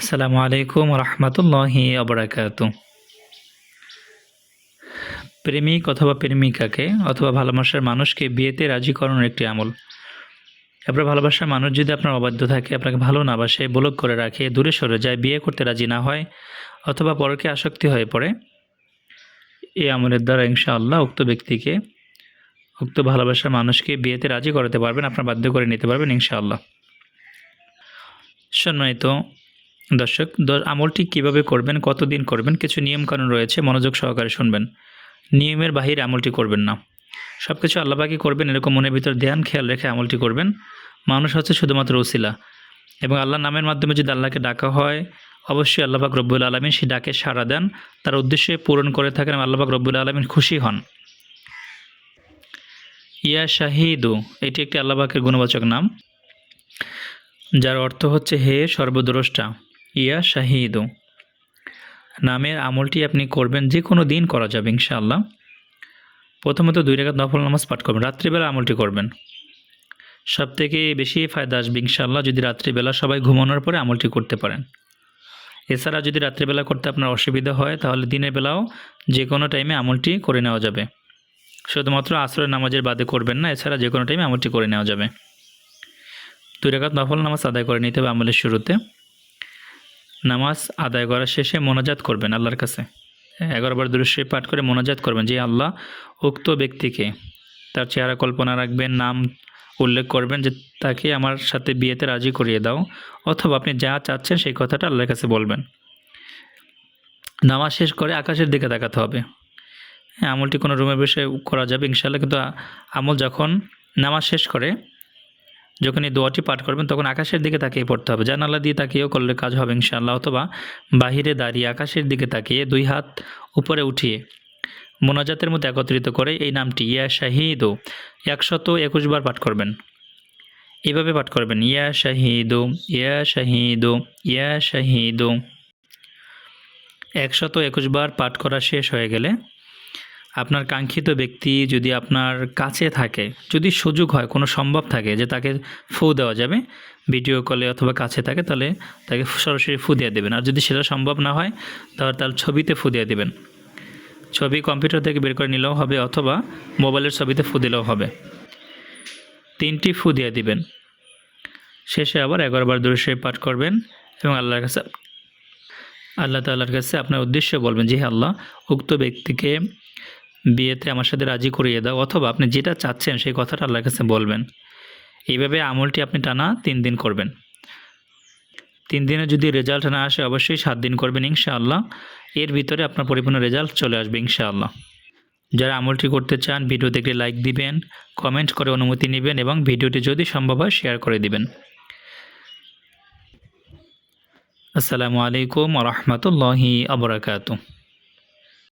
আসসালামু আলাইকুম রহমতুল্লাহি আবরাকাতু প্রেমিক অথবা প্রেমিকাকে অথবা ভালোবাসার মানুষকে বিয়েতে রাজি করানোর একটি আমল। আপনার ভালোবাসার মানুষ যদি আপনার অবাধ্য থাকে, আপনাকে ভালো না বাসে, ব্লক করে রাখে, দূরে সরে যায়, বিয়ে করতে রাজি না হয় অথবা পরকে আসক্তি হয়ে পড়ে এই আমলের দ্বারা ইনশাআল্লাহ উক্ত ব্যক্তিকে, উক্ত ভালোবাসার মানুষকে বিয়েতে রাজি করাতে পারবেন, আপনার বাধ্য করে নিতে পারবেন ইনশাআল্লাহ। সম্মানিত দর্শক আমলটি কীভাবে করবেন, কতদিন করবেন, কিছু নিয়মকানুন রয়েছে, মনোযোগ সহকারে শুনবেন। নিয়মের বাহিরে আমলটি করবেন না। সব কিছু আল্লাপাকি করবেন, এরকম মনের ভিতর ধ্যান, খেয়াল রেখে আমলটি করবেন। মানুষ হচ্ছে শুধুমাত্র উসিলা এবং আল্লাহ নামের মাধ্যমে যদি আল্লাহকে ডাকা হয়, অবশ্যই আল্লাপাক রব্বুল আলমিন সেই ডাকে সাড়া দেন। তার উদ্দেশ্যে পূরণ করে থাকেন এবং আল্লাপাক রব্বুল আলমিন খুশি হন। ইয়া শাহিদু, এটি একটি আল্লাপাকের গুণবাচক নাম, যার অর্থ হচ্ছে, হে সর্বদ্রষ্টা ইয়া শাহিদু। নামের আমলটি আপনি করবেন যে কোনো দিন করা যাবে, ইনশাআল্লাহ। প্রথমত দুই রেখাত নফল নামাজ পাঠ করবেন, রাত্রিবেলা আমলটি করবেন। সব থেকে বেশি ফায়দা আসবে, ইনশাআল্লাহ, যদি রাত্রিবেলা সবাই ঘুমানোর পরে আমলটি করতে পারেন। এছাড়া যদি রাত্রিবেলা করতে আপনার অসুবিধা হয়, তাহলে দিনের বেলাও যে কোনো টাইমে আমলটি করে নেওয়া যাবে। শুধুমাত্র আসরের নামাজের বাদে করবেন না, এছাড়া যে কোনো টাইমে আমলটি করে নেওয়া যাবে। দুই রেখাত নফল নামাজ আদায় করে নিতে হবে আমলের শুরুতে। নামাজ আদায় করার শেষে মোনাজাত করবেন আল্লাহর কাছে। এগারোবার দৃশ্যে পাঠ করে মোনাজাত করবেন যে আল্লাহ উক্ত ব্যক্তিকে তার চেহারা কল্পনা রাখবেন, নাম উল্লেখ করবেন যে তাকে আমার সাথে বিয়েতে রাজি করিয়ে দাও অথবা আপনি যা চাচ্ছেন সেই কথাটা আল্লাহর কাছে বলবেন। নামাজ শেষ করে আকাশের দিকে তাকাতে হবে। হ্যাঁ আমলটি কোনো রুমে বসে করা যাবে ইনশাআল্লাহ, কিন্তু আমল যখন নামাজ শেষ করে যখন এই দোয়াটি পাঠ করবেন, তখন আকাশের দিকে তাকিয়ে পড়তে হবে। জানালা দিয়ে তাকিয়েও করলে কাজ হবে ইনশাআল্লাহ, অথবা বাহিরে দাঁড়িয়ে আকাশের দিকে তাকিয়ে দুই হাত উপরে উঠিয়ে মোনাজাতের মধ্যে একত্রিত করে এই নামটি, ইয়া শাহিদু, একশত একুশ বার পাঠ করবেন। এভাবে পাঠ করবেন, ইয়া শাহিদু ইয়া শাহিদু ইয়া শাহিদু। একশত একুশ বার পাঠ করা শেষ হয়ে গেলে আপনার কাঙ্ক্ষিত ব্যক্তি যদি আপনার কাছে থাকে, যদি সুযোগ হয়, কোনো সম্ভব থাকে যে তাকে ফু দেওয়া যাবে ভিডিও কলে অথবা কাছে থাকে, তাহলে তাকে সরাসরি ফু দিয়ে দেবেন। আর যদি সেটা সম্ভব না হয়, তাহলে তার ছবিতে ফু দিয়ে দেবেন। ছবি কম্পিউটার থেকে বের করে নিলেও হবে অথবা মোবাইলের ছবিতে ফু দিলেও হবে। তিনটি ফু দিয়ে দিবেন। শেষে আবার এগারোবার দৃশ্যে পাঠ করবেন এবং আল্লাহর কাছে, আল্লাহ তাল্লাহর কাছে আপনার উদ্দেশ্য বলবেন যে আল্লাহ, উক্ত ব্যক্তিকে বিয়েতে আমার সাথে রাজি করিয়ে দাও, অথবা আপনি যেটা চাচ্ছেন সেই কথাটা আল্লাহর কাছে বলবেন। এইভাবে আমলটি আপনি টানা তিন দিন করবেন। তিন দিনে যদি রেজাল্ট না আসে, অবশ্যই সাত দিন করবেন ইনশাআল্লাহ। এর ভিতরে আপনার পরিপূর্ণ রেজাল্ট চলে আসবে ইনশাআল্লাহ। যারা আমলটি করতে চান, ভিডিওতে একটি লাইক দিবেন, কমেন্ট করে অনুমতি নেবেন এবং ভিডিওটি যদি সম্ভব হয়, শেয়ার করে দিবেন। আসসালামু আলাইকুম রহমতুল্লাহি আবরাকাতু